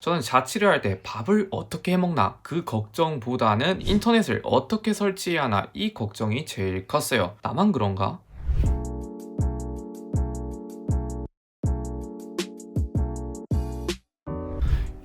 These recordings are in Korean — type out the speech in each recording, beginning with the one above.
저는 자취를 할 때 밥을 어떻게 해먹나 그 걱정보다는 인터넷을 어떻게 설치해야 하나 이 걱정이 제일 컸어요. 나만 그런가?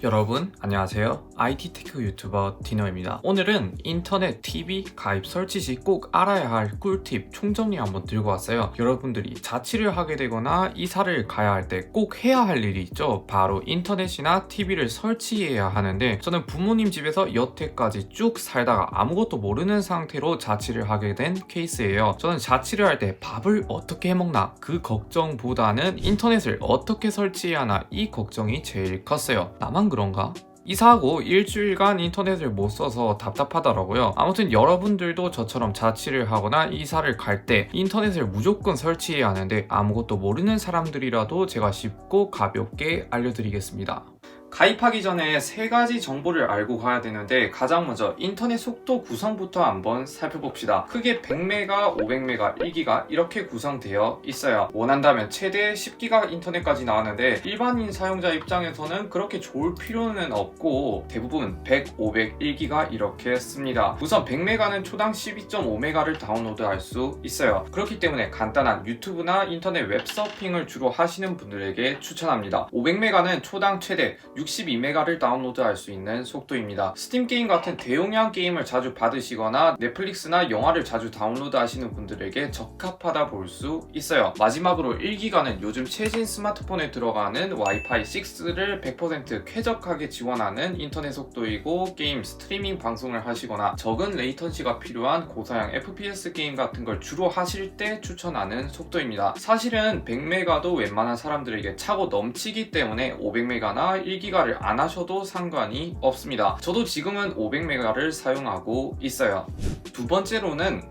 여러분 안녕하세요. IT 테크 유튜버 디너입니다. 오늘은 인터넷 TV 가입 설치 시 꼭 알아야 할 꿀팁 총정리 한번 들고 왔어요. 여러분들이 자취를 하게 되거나 이사를 가야 할 때 꼭 해야 할 일이 있죠? 바로 인터넷이나 TV를 설치해야 하는데 저는 부모님 집에서 여태까지 쭉 살다가 아무것도 모르는 상태로 자취를 하게 된 케이스예요. 저는 자취를 할 때 밥을 어떻게 해먹나 그 걱정보다는 인터넷을 어떻게 설치해야 하나 이 걱정이 제일 컸어요. 나만 그런가? 이사하고 일주일간 인터넷을 못 써서 답답하더라고요. 아무튼 여러분들도 저처럼 자취를 하거나 이사를 갈 때 인터넷을 무조건 설치해야 하는데 아무것도 모르는 사람들이라도 제가 쉽고 가볍게 알려드리겠습니다. 가입하기 전에 세 가지 정보를 알고 가야 되는데 가장 먼저 인터넷 속도 구성부터 한번 살펴봅시다. 크게 100메가, 500메가, 1기가 이렇게 구성되어 있어요. 원한다면 최대 10기가 인터넷까지 나왔는데 일반인 사용자 입장에서는 그렇게 좋을 필요는 없고 대부분 100, 500, 1기가 이렇게 씁니다. 우선 100메가는 초당 12.5메가를 다운로드할 수 있어요. 그렇기 때문에 간단한 유튜브나 인터넷 웹서핑을 주로 하시는 분들에게 추천합니다. 500메가는 초당 최대 62메가를 다운로드할 수 있는 속도입니다. 스팀 게임 같은 대용량 게임을 자주 받으시거나 넷플릭스나 영화를 자주 다운로드 하시는 분들에게 적합하다 볼 수 있어요. 마지막으로 1기가는 요즘 최신 스마트폰에 들어가는 와이파이 6를 100% 쾌적하게 지원하는 인터넷 속도이고 게임 스트리밍 방송을 하시거나 적은 레이턴시가 필요한 고사양 FPS 게임 같은 걸 주로 하실 때 추천하는 속도입니다. 사실은 100메가도 웬만한 사람들에게 차고 넘치기 때문에 500메가나 1기가 를 안 하셔도 상관이 없습니다. 저도 지금은 500메가를 사용하고 있어요. 두 번째로는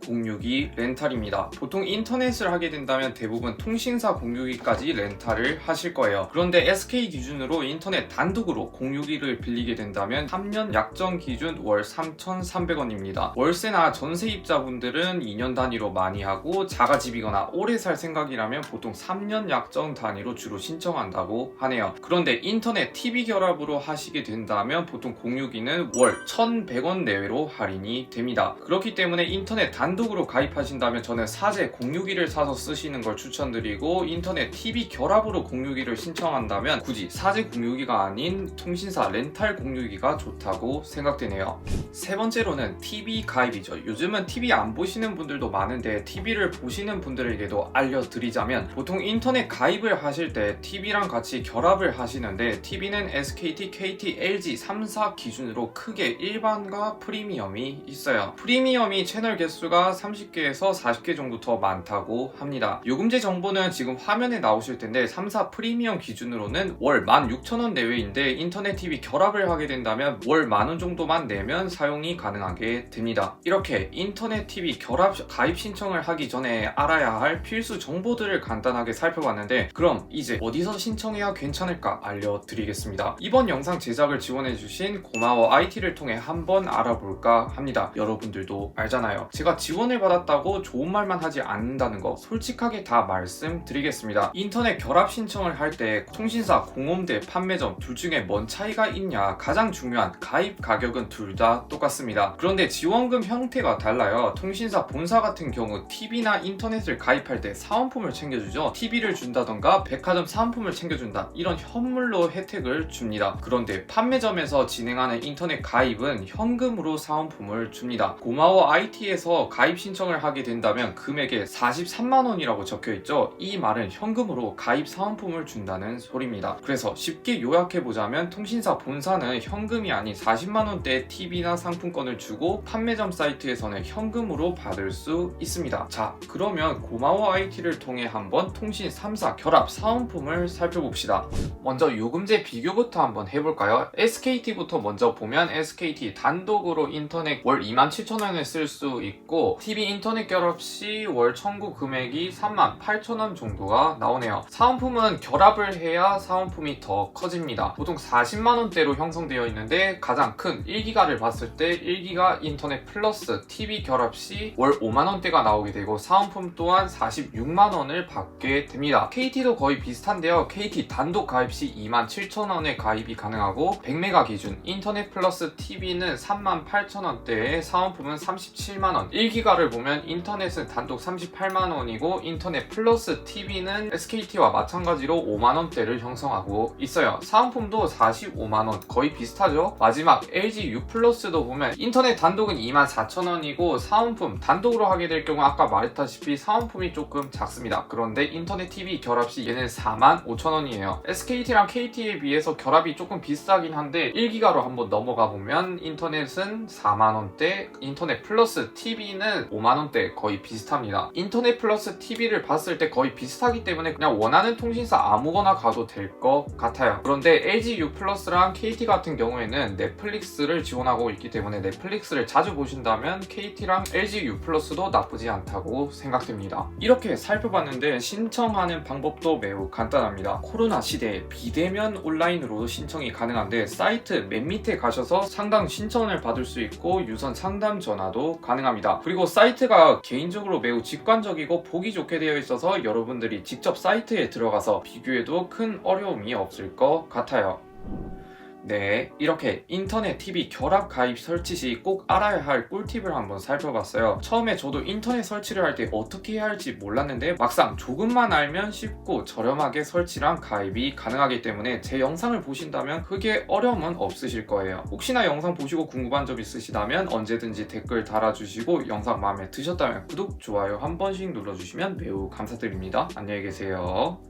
공유기 렌탈입니다. 보통 인터넷을 하게 된다면 대부분 통신사 공유기까지 렌탈을 하실 거예요. 그런데 SK 기준으로 인터넷 단독으로 공유기를 빌리게 된다면 3년 약정 기준 월 3,300원입니다. 월세나 전세 입자분들은 2년 단위로 많이 하고 자가집이거나 오래 살 생각이라면 보통 3년 약정 단위로 주로 신청한다고 하네요. 그런데 인터넷 TV 결합으로 하시게 된다면 보통 공유기는 월 1,100원 내외로 할인이 됩니다. 그렇기 때문에 인터넷 단 독으로 가입하신다면 저는 사제 공유기를 사서 쓰시는 걸 추천드리고 인터넷 TV 결합으로 공유기를 신청한다면 굳이 사제 공유기가 아닌 통신사 렌탈 공유기가 좋다고 생각되네요. 세 번째로는 TV 가입이죠. 요즘은 TV 안 보시는 분들도 많은데 TV를 보시는 분들에게도 알려드리자면 보통 인터넷 가입을 하실 때 TV랑 같이 결합을 하시는데 TV는 SKT, KT, LG 3사 기준으로 크게 일반과 프리미엄이 있어요. 프리미엄이 채널 개수가 30개에서 40개 정도 더 많다고 합니다. 요금제 정보는 지금 화면에 나오실 텐데 3사 프리미엄 기준으로는 월 16,000원 내외인데 인터넷 TV 결합을 하게 된다면 월 만원 정도만 내면 사용이 가능하게 됩니다. 이렇게 인터넷 TV 결합 가입 신청을 하기 전에 알아야 할 필수 정보들을 간단하게 살펴봤는데 그럼 이제 어디서 신청해야 괜찮을까 알려드리겠습니다. 이번 영상 제작을 지원해주신 고마워 IT를 통해 한번 알아볼까 합니다. 여러분들도 알잖아요. 제가 지 원을 받았다고 좋은 말만 하지 않는다는 거 솔직하게 다 말씀드리겠습니다. 인터넷 결합 신청을 할 때 통신사, 공홈대, 판매점 둘 중에 뭔 차이가 있냐 가장 중요한 가입 가격은 둘 다 똑같습니다. 그런데 지원금 형태가 달라요. 통신사 본사 같은 경우 TV나 인터넷을 가입할 때 사은품을 챙겨주죠. TV를 준다던가 백화점 사은품을 챙겨준다 이런 현물로 혜택을 줍니다. 그런데 판매점에서 진행하는 인터넷 가입은 현금으로 사은품을 줍니다. 고마워 IT에서 가입 신청을 하게 된다면 금액에 43만 원이라고 적혀 있죠. 이 말은 현금으로 가입 사은품을 준다는 소리입니다. 그래서 쉽게 요약해 보자면 통신사 본사는 현금이 아닌 40만 원대 TV나 상품권을 주고 판매점 사이트에서는 현금으로 받을 수 있습니다. 자, 그러면 고마워 IT를 통해 한번 통신 3사 결합 사은품을 살펴봅시다. 먼저 요금제 비교부터 한번 해볼까요? SKT부터 먼저 보면 SKT 단독으로 인터넷 월 27,000원을 쓸 수 있고 TV 인터넷 결합 시 월 청구 금액이 38,000원 정도가 나오네요. 사은품은 결합을 해야 사은품이 더 커집니다. 보통 40만원대로 형성되어 있는데 가장 큰 1기가를 봤을 때 1기가 인터넷 플러스 TV 결합 시 월 5만원대가 나오게 되고 사은품 또한 46만원을 받게 됩니다. KT도 거의 비슷한데요. KT 단독 가입 시 27,000원에 가입이 가능하고 100메가 기준 인터넷 플러스 TV는 38,000원대에 사은품은 37만원 1기가 를 보면 인터넷은 단독 38만원이고 인터넷 플러스 TV는 SKT와 마찬가지로 5만원대를 형성하고 있어요. 사은품도 45만원 거의 비슷하죠? 마지막 LG U 플러스도 보면 인터넷 단독은 24,000원이고 사은품 단독으로 하게 될 경우 아까 말했다시피 사은품이 조금 작습니다. 그런데 인터넷 TV 결합 시 얘는 45,000원이에요. SKT랑 KT에 비해서 결합이 조금 비싸긴 한데 1기가로 한번 넘어가 보면 인터넷은 4만원대, 인터넷 플러스 TV는 5만원대 거의 비슷합니다. 인터넷 플러스 TV를 봤을 때 거의 비슷하기 때문에 그냥 원하는 통신사 아무거나 가도 될 것 같아요. 그런데 LG U 플러스랑 KT 같은 경우에는 넷플릭스를 지원하고 있기 때문에 넷플릭스를 자주 보신다면 KT랑 LG U 플러스도 나쁘지 않다고 생각됩니다. 이렇게 살펴봤는데 신청하는 방법도 매우 간단합니다. 코로나 시대에 비대면 온라인으로 신청이 가능한데 사이트 맨 밑에 가셔서 상담 신청을 받을 수 있고 유선 상담 전화도 가능합니다. 그리고 사이트가 개인적으로 매우 직관적이고 보기 좋게 되어 있어서 여러분들이 직접 사이트에 들어가서 비교해도 큰 어려움이 없을 것 같아요. 네, 이렇게 인터넷 TV 결합 가입 설치 시 꼭 알아야 할 꿀팁을 한번 살펴봤어요. 처음에 저도 인터넷 설치를 할 때 어떻게 해야 할지 몰랐는데 막상 조금만 알면 쉽고 저렴하게 설치랑 가입이 가능하기 때문에 제 영상을 보신다면 크게 어려움은 없으실 거예요. 혹시나 영상 보시고 궁금한 점 있으시다면 언제든지 댓글 달아주시고 영상 마음에 드셨다면 구독, 좋아요 한 번씩 눌러주시면 매우 감사드립니다. 안녕히 계세요.